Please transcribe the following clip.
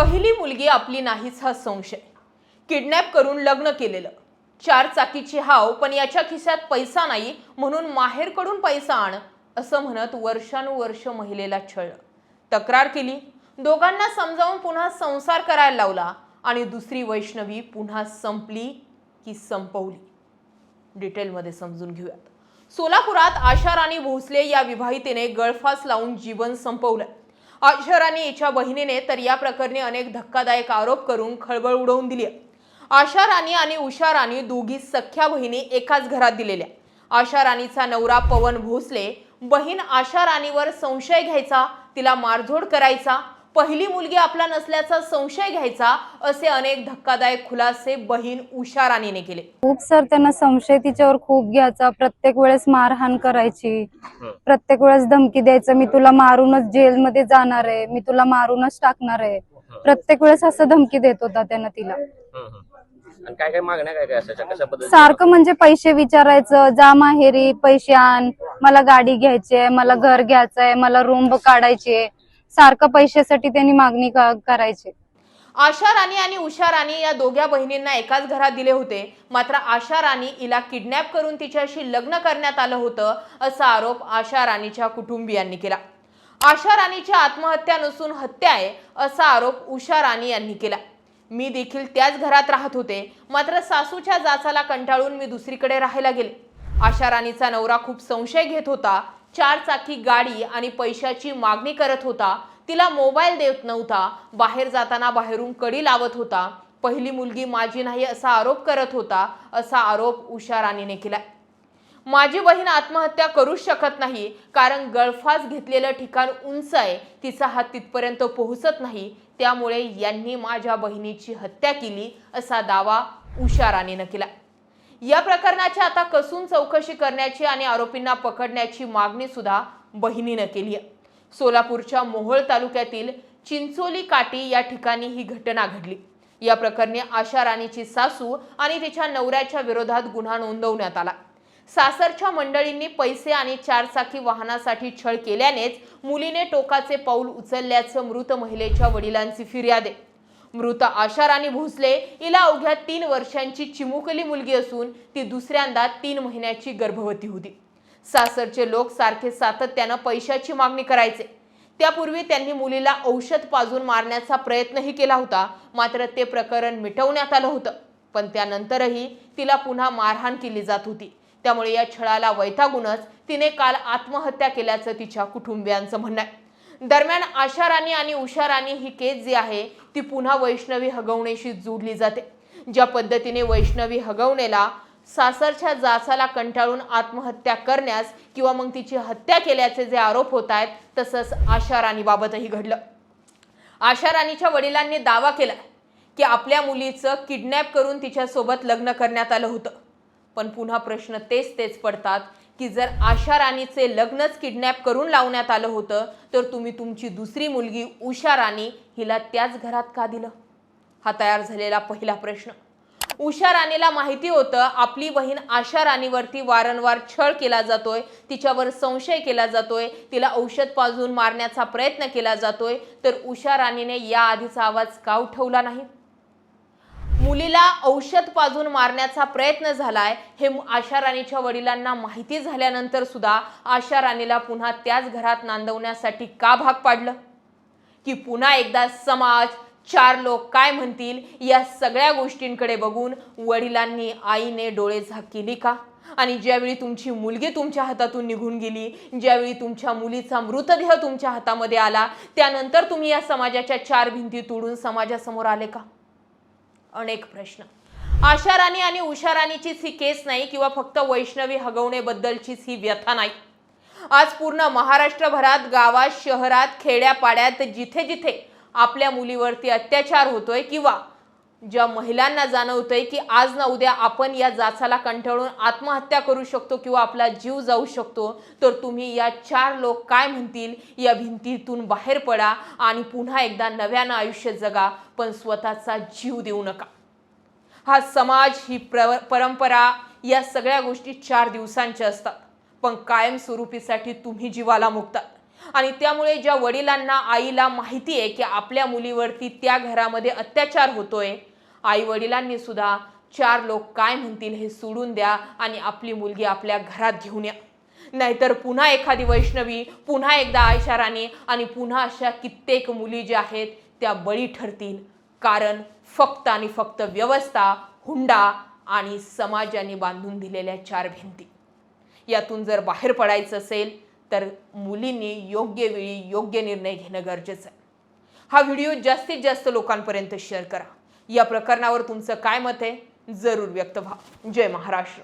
पहिली मुलगी आपली नाहीच हा संशय. किडनॅप करून लग्न केलेलं. चार चाकीची हाव पण याच्या खिशात पैसा नाही म्हणून माहेरकडून पैसा आण असं म्हणत वर्षानुवर्ष महिलेला छळलं तक्रार केली. दोघांना समजावून पुन्हा संसार करायला लावला आणि दुसरी वैष्णवी पुन्हा संपली की संपवली. डिटेलमध्ये समजून घेऊयात. सोलापुरात आशा राणी भोसले या विवाहितेने गळफास लावून जीवन संपवलं. आशा राणी हिच्या बहिणीने तर या प्रकरणी अनेक धक्कादायक आरोप करून खळबळ उडवून दिली आशा राणी आणि उषा राणी दोघी सख्या बहिणी एकाच घरात दिलेल्या आशा राणीचा नवरा पवन भोसले बहीण आशा राणीवर संशय घ्यायचा तिला मारझोड करायचा पहिली मुलगी आपला नसल्याचा संशय घ्यायचा असे अनेक धक्कादायक खुलासे बहीण उषा राणीने केले. खूप सर त्यांना संशय तिच्यावर खूप घ्यायचा. प्रत्येक वेळेस मारहाण करायची. प्रत्येक वेळेस धमकी द्यायचं. मी तुला मारूनच जेलमध्ये जाणार आहे. मी तुला मारूनच टाकणार आहे. प्रत्येक वेळेस असं धमकी देत होता त्यानं तिला. आणि काय काय मागण्या काय काय असायच्या? कशा पद्धतीने? सारखं म्हणजे पैसे विचारायचं. जा माहेरी पैसे आण. मला गाडी घ्यायची आहे. मला घर घ्यायचंय मला रूम काढायची आहे. सारखं पैशासाठी त्यांनी मागणी करायची. आशा राणी आणि उषा राणी या दोघ्या बहिणींना एकाच घरात दिले होते. मात्र आशा राणी हिला किडनॅप करून तिच्याशी लग्न करण्यात आलं होतं असा आरोप आशा राणीच्या कुटुंबियांनी केला. आशा राणीची आत्महत्या नसून हत्या आहे असा आरोप उषा राणी यांनी केला. मी देखील त्याच घरात राहत होते. मात्र सासूच्या जाचाला कंटाळून मी दुसरीकडे राहायला गेले. आशा राणीचा नवरा खूप संशय घेत होता. चार चाकी गाडी आणि पैशाची मागणी करत होता. तिला मोबाईल देत नव्हता. बाहेर जाताना बाहेरून कडी लावत होता. पहिली मुलगी माझी नाही असा आरोप करत होता. असा आरोप उषा राणीने केला. माझी बहीण आत्महत्या करूच शकत नाही. कारण गळफास घेतलेलं ठिकाण उंच आहे. तिचा हात तिथपर्यंत पोहोचत नाही. त्यामुळे यांनी माझ्या बहिणीची हत्या केली असा दावा उषा राणीनं केला. या प्रकरणाची आता कसून चौकशी करण्याची आणि आरोपींना पकडण्याची मागणी सुद्धा बहिणीनं केली आहे. सोलापूरच्या मोहोळ तालुक्यातील चिंचोली काटी या ठिकाणी ही घटना घडली. या प्रकरणी आशा राणीची सासू आणि तिच्या नवऱ्याच्या विरोधात गुन्हा नोंदवण्यात आला. सासरच्या मंडळींनी पैसे आणि चारचाकी वाहनासाठी छळ केल्यानेच मुलीने टोकाचे पाऊल उचलल्याचं मृत महिलेच्या वडिलांची फिर्याद आहे. मृत आशा राणी भोसले हिला अवघ्या तीन वर्षांची चिमुकली मुलगी असून ती दुसऱ्यांदा तीन महिन्याची गर्भवती होती. सासरचे लोक सारखे सातत्यानं पैशाची मागणी करायचे. त्यापूर्वी त्यांनी मुलीला औषध पाजून मारण्याचा प्रयत्नही केला होता मात्र ते प्रकरण मिटवण्यात आलं होतं. पण त्यानंतरही तिला पुन्हा मारहाण केली जात होती. त्यामुळे या छळाला वैतागूनच तिने काल आत्महत्या केल्याचं तिच्या कुटुंबियांचं म्हणणं आहे. दरम्यान आशा राणी आणि उषा राणी ही केस जी आहे ती पुन्हा वैष्णवी हगवणेशी जोडली जाते. ज्या पद्धतीने वैष्णवी हगवणेला सासरच्या जाचाला कंटाळून आत्महत्या करण्यास किंवा मग तिची हत्या केल्याचे जे आरोप होत आहेत तसंच आशा राणीबाबतही घडलं. आशा राणीच्या वडिलांनी दावा केला की आपल्या मुलीचं किडनॅप करून तिच्यासोबत लग्न करण्यात आलं होतं. पण पुन्हा प्रश्न तेच तेच पडतात की जर आशा राणीचे लग्नच किडनॅप करून लावण्यात आलं होतं तर तुम्ही तुमची दुसरी मुलगी उषा राणी हिला त्याच घरात का दिलं? हा तयार झालेला पहिला प्रश्न. उषा राणीला माहिती होतं आपली बहीण आशा राणीवरती वारंवार छळ केला जातोय तिच्यावर संशय केला जातोय तिला औषध पाजून मारण्याचा प्रयत्न केला जातोय तर उषा राणीने या आधीचा आवाज का उठवला नाही? मुलीला औषध पाजून मारण्याचा प्रयत्न झालाय हे आशा राणीच्या वडिलांना माहिती झाल्यानंतर सुद्धा आशा राणीला पुन्हा त्याच घरात नांदवण्यासाठी का भाग पाडलं? की पुन्हा एकदा समाज चार लोक काय म्हणतील या सगळ्या गोष्टींकडे बघून वडिलांनी आईने डोळे झाक केली का? आणि ज्यावेळी तुमची मुलगी तुमच्या हातातून निघून गेली ज्यावेळी तुमच्या मुलीचा मृतदेह तुमच्या हातामध्ये आला त्यानंतर तुम्ही या समाजाच्या चार भिंती तोडून समाजासमोर आले का? अनेक प्रश्न. आशा राणी आणि उषा राणीचीच ही केस नाही किंवा फक्त वैष्णवी हगवणेबद्दलचीच ही व्यथा नाही. आज पूर्ण महाराष्ट्रभरात गावात शहरात खेड्यापाड्यात जिथे जिथे आपल्या मुलीवरती अत्याचार होतोय किंवा ज्या महिलांना जाणवतंय की आज ना उद्या आपण या जाचाला कंटाळून आत्महत्या करू शकतो किंवा आपला जीव जाऊ शकतो तर तुम्ही या चार लोक काय म्हणतील या भिंतीतून बाहेर पडा आणि पुन्हा एकदा नव्यानं आयुष्य जगा पण स्वतःचा जीव देऊ नका. हा समाज ही प्र परंपरा या सगळ्या गोष्टी चार दिवसांच्या असतात. पण कायमस्वरूपीसाठी तुम्ही जीवाला मुक्तात आणि त्यामुळे ज्या वडिलांना आईला माहिती आहे की आपल्या मुलीवरती त्या घरामध्ये अत्याचार होतोय आई वडिलांनी सुद्धा चार लोक काय म्हणतील हे सोडून द्या आणि आपली मुलगी आपल्या घरात घेऊन या. नाहीतर पुन्हा एखादी वैष्णवी पुन्हा एकदा आयशा राणी आणि पुन्हा अशा कित्येक मुली ज्या आहेत त्या बळी ठरतील. कारण फक्त आणि फक्त व्यवस्था हुंडा आणि समाजाने बांधून दिलेल्या चार भिंती. यातून जर बाहेर पडायचं असेल तर मुलींनी योग्य वेळी योग्य निर्णय घेणं गरजेचं आहे. हा व्हिडिओ जास्तीत जास्त लोकांपर्यंत शेअर करा. या प्रकरणावर तुमचं काय मत आहे? जरूर व्यक्त व्हा. जय महाराष्ट्र.